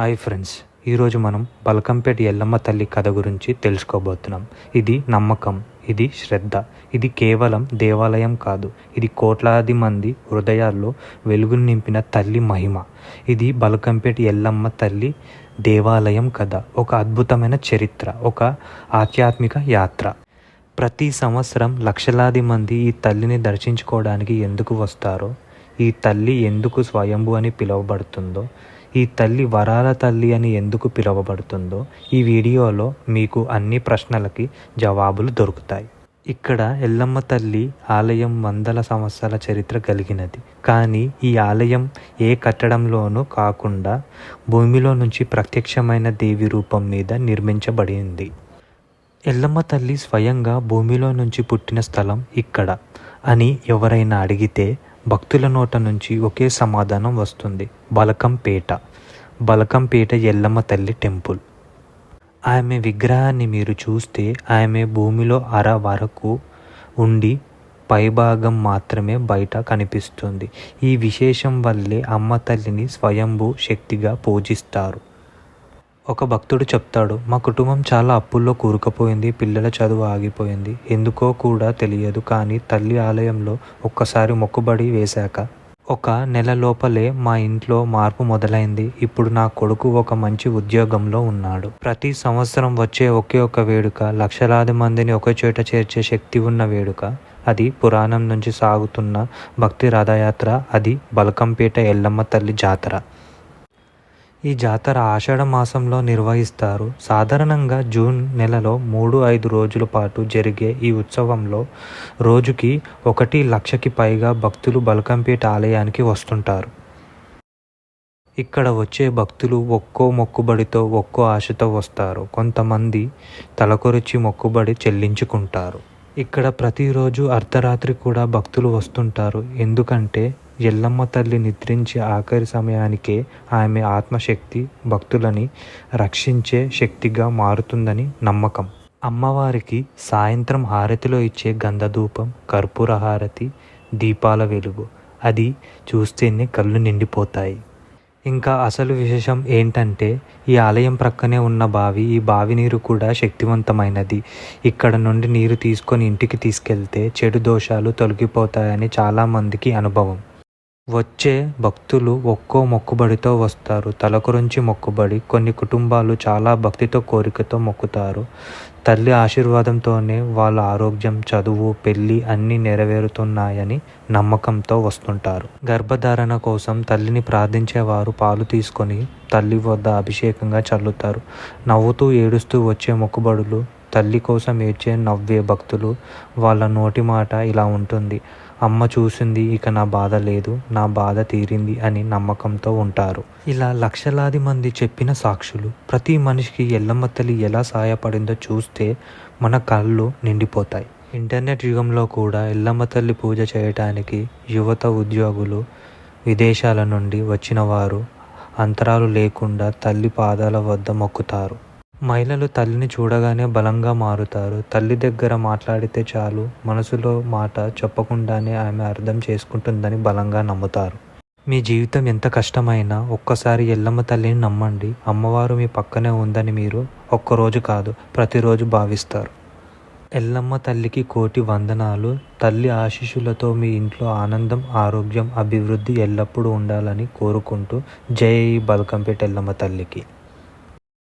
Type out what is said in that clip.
Hi friends ఈరోజు మనం బలకంపేట ఎల్లమ్మ తల్లి కథ గురించి తెలుసుకోబోతున్నాం. ఇది నమ్మకం ఇది శ్రద్ధ ఇది కేవలం దేవాలయం కాదు ఇది కోట్లాది మంది హృదయాల్లో వెలుగును నింపిన తల్లి మహిమ. ఇది బలకంపేట ఎల్లమ్మ తల్లి దేవాలయం కథ ఒక అద్భుతమైన చరిత్ర ఒక ఆధ్యాత్మిక యాత్ర. ప్రతి సంవత్సరం లక్షలాది మంది ఈ తల్లిని దర్శించుకోవడానికి ఎందుకు వస్తారో ఈ తల్లి ఎందుకు స్వయంభు అని పిలువబడుతుందో ఈ తల్లి వరాల తల్లి అని ఎందుకు పిలువబడుతుందో ఈ వీడియోలో మీకు అన్ని ప్రశ్నలకి జవాబులు దొరుకుతాయి. ఇక్కడ ఎల్లమ్మ తల్లి ఆలయం వందల సంవత్సరాల చరిత్ర కలిగినది. కానీ ఈ ఆలయం ఏ కట్టడంలోనూ కాకుండా భూమిలో నుంచి ప్రత్యక్షమైన దేవి రూపం మీద నిర్మించబడింది. ఎల్లమ్మ తల్లి స్వయంగా భూమిలో నుంచి పుట్టిన స్థలం ఇక్కడ అని ఎవరైనా అడిగితే భక్తుల నోట నుంచి ఒకే సమాధానం వస్తుంది. బలకంపేట బలకంపేట ఎల్లమ్మ తల్లి టెంపుల్. ఆమె విగ్రహాన్ని మీరు చూస్తే ఆమె భూమిలో అర వరకు ఉండి పైభాగం మాత్రమే బయట కనిపిస్తుంది. ఈ విశేషం వల్లే అమ్మ తల్లిని స్వయంభూ శక్తిగా పూజిస్తారు. ఒక భక్తుడు చెప్తాడు మా కుటుంబం చాలా అప్పుల్లో కూరుకుపోయింది పిల్లల చదువు ఆగిపోయింది ఎందుకో కూడా తెలియదు కానీ తల్లి ఆలయంలో ఒక్కసారి మొక్కుబడి వేశాక. ఒక నెల లోపలే మా ఇంట్లో మార్పు మొదలైంది ఇప్పుడు నా కొడుకు ఒక మంచి ఉద్యోగంలో ఉన్నాడు. ప్రతి సంవత్సరం వచ్చే ఒకే ఒక వేడుక లక్షలాది మందిని ఒక చోట చేర్చే శక్తి ఉన్న వేడుక. అది పురాణం నుంచి సాగుతున్న భక్తి రథయాత్ర అది బలకంపేట ఎల్లమ్మ తల్లి జాతర. ఈ జాతర ఆషాఢ మాసంలో నిర్వహిస్తారు. సాధారణంగా జూన్ నెలలో మూడు ఐదు రోజుల పాటు జరిగే ఈ ఉత్సవంలో రోజుకి ఒకటి లక్షకి పైగా భక్తులు బల్కంపేట ఆలయానికి వస్తుంటారు. ఇక్కడ వచ్చే భక్తులు ఒక్కో మొక్కుబడితో ఒక్కో ఆశతో వస్తారు. కొంతమంది తలకొరిచి మొక్కుబడి చెల్లించుకుంటారు. ఇక్కడ ప్రతిరోజు అర్ధరాత్రి కూడా భక్తులు వస్తుంటారు. ఎందుకంటే ఎల్లమ్మ తల్లి నిద్రించే ఆఖరి సమయానికే ఆమె ఆత్మశక్తి భక్తులని రక్షించే శక్తిగా మారుతుందని నమ్మకం. అమ్మవారికి సాయంత్రం హారతిలో ఇచ్చే గంధధూపం కర్పూర హారతి దీపాల వెలుగు అది చూస్తేనే కళ్ళు నిండిపోతాయి. ఇంకా అసలు విశేషం ఏంటంటే ఈ ఆలయం ప్రక్కనే ఉన్న బావి ఈ బావి నీరు కూడా శక్తివంతమైనది. ఇక్కడ నుండి నీరు తీసుకొని ఇంటికి తీసుకెళ్తే చెడు దోషాలు తొలగిపోతాయని చాలామందికి అనుభవం. వచ్చే భక్తులు ఒక్కో మొక్కుబడితో వస్తారు. తలకురించి మొక్కుబడి కొన్ని కుటుంబాలు చాలా భక్తితో కోరికతో మొక్కుతారు. తల్లి ఆశీర్వాదంతోనే వాళ్ళ ఆరోగ్యం చదువు పెళ్ళి అన్నీ నెరవేరుతున్నాయని నమ్మకంతో వస్తుంటారు. గర్భధారణ కోసం తల్లిని ప్రార్థించేవారు పాలు తీసుకొని తల్లి వద్ద అభిషేకంగా చల్లుతారు. నవ్వుతూ ఏడుస్తూ వచ్చే మొక్కుబడులు తల్లి కోసం ఏడ్చే నవ్వే భక్తులు వాళ్ళ నోటి మాట ఇలా ఉంటుంది. అమ్మ చూసింది ఇక నా బాధ లేదు నా బాధ తీరింది అని నమ్మకంతో ఉంటారు. ఇలా లక్షలాది మంది చెప్పిన సాక్షులు ప్రతి మనిషికి ఎల్లమ్మ తల్లి ఎలా సహాయపడిందో చూస్తే మన కళ్ళు నిండిపోతాయి. ఇంటర్నెట్ యుగంలో కూడా ఎల్లమ్మ తల్లి పూజ చేయటానికి యువత ఉద్యోగులు విదేశాల నుండి వచ్చిన వారు అంతరాలు లేకుండా తల్లి పాదాల వద్ద మొక్కుతారు. మహిళలు తల్లిని చూడగానే బలంగా మారుతారు. తల్లి దగ్గర మాట్లాడితే చాలు మనసులో మాట చెప్పకుండానే ఆమె అర్థం చేసుకుంటుందని బలంగా నమ్ముతారు. మీ జీవితం ఎంత కష్టమైనా ఒక్కసారి ఎల్లమ్మ తల్లిని నమ్మండి. అమ్మవారు మీ పక్కనే ఉందని మీరు ఒక్కరోజు కాదు ప్రతిరోజు భావిస్తారు. ఎల్లమ్మ తల్లికి కోటి వందనాలు. తల్లి ఆశీస్సులతో మీ ఇంట్లో ఆనందం ఆరోగ్యం అభివృద్ధి ఎల్లప్పుడూ ఉండాలని కోరుకుంటూ జై బల్కంపేట ఎల్లమ్మ తల్లికి.